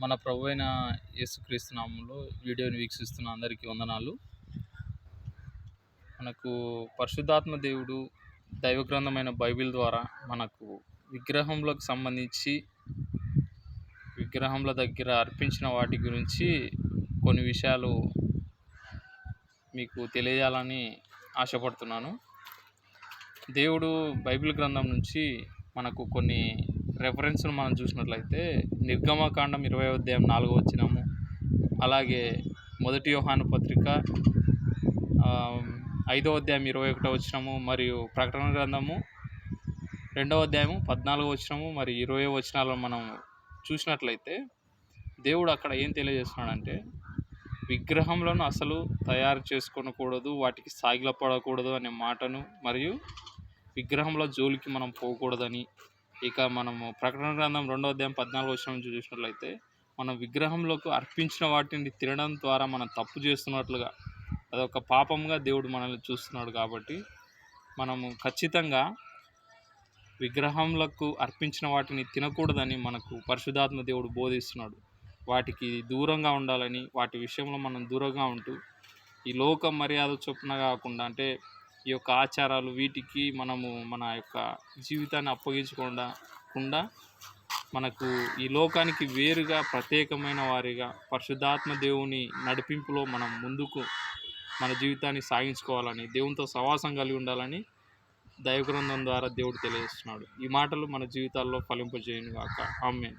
మన ప్రభు అయిన యేసుక్రీస్తు నామంలో వీడియోని వీక్షిస్తున్న అందరికీ వందనాలు. మనకు పరిశుద్ధాత్మ దేవుడు దైవ గ్రంథమైన బైబిల్ ద్వారా మనకు విగ్రహంలకు సంబంధించి విగ్రహంల దగ్గర అర్పించిన వాటి గురించి కొన్ని విషయాలు మీకు తెలియజేయాలని ఆశపడుతున్నాను. దేవుడు బైబిల్ గ్రంథం నుంచి మనకు కొన్ని రెఫరెన్స్ను మనం చూసినట్లయితే నిర్గమకాండం ఇరవై అధ్యాయం నాలుగో వచ్చినాము అలాగే మొదటి యోహాను పత్రిక ఐదో అధ్యాయం ఇరవై ఒకటో వచ్చినము మరియు ప్రకటన గ్రంథము రెండవ అధ్యాయము పద్నాలుగో వచ్చినము మరియు ఇరవై వచనాలను మనం చూసినట్లయితే దేవుడు అక్కడ ఏం తెలియజేస్తున్నాడంటే విగ్రహంలను అసలు తయారు చేసుకోకూడదు వాటికి సాగిలపడకూడదు అనే మాటను మరియు విగ్రహంలో జోలికి మనం పోకూడదని ఇక మనము ప్రకటన గ్రంథం రెండో అధ్యాయం పద్నాలుగు వచ్చిన నుంచి చూసినట్లయితే మనం విగ్రహంలోకి అర్పించిన వాటిని తినడం ద్వారా మనం తప్పు చేస్తున్నట్లుగా అదొక పాపంగా దేవుడు మనల్ని చూస్తున్నాడు కాబట్టి మనము ఖచ్చితంగా విగ్రహంలకు అర్పించిన వాటిని తినకూడదని మనకు పరిశుధాత్మ దేవుడు బోధిస్తున్నాడు. వాటికి దూరంగా ఉండాలని వాటి విషయంలో మనం దూరంగా ఉంటూ ఈ లోక మర్యాద చొప్పున కాకుండా అంటే ఈ యొక్క ఆచారాలు వీటికి మనము మన యొక్క జీవితాన్ని అప్పగించకుండా కుండా మనకు ఈ లోకానికి వేరుగా ప్రత్యేకమైన వారిగా పరిశుద్ధాత్మ దేవుని నడిపింపులో మనం ముందుకు మన జీవితాన్ని సాగించుకోవాలని దేవునితో సవాసం కలిగి ఉండాలని దైవగ్రంథం ద్వారా దేవుడు తెలియజేస్తున్నాడు. ఈ మాటలు మన జీవితాల్లో ఫలింపజేయను గాక ఆమె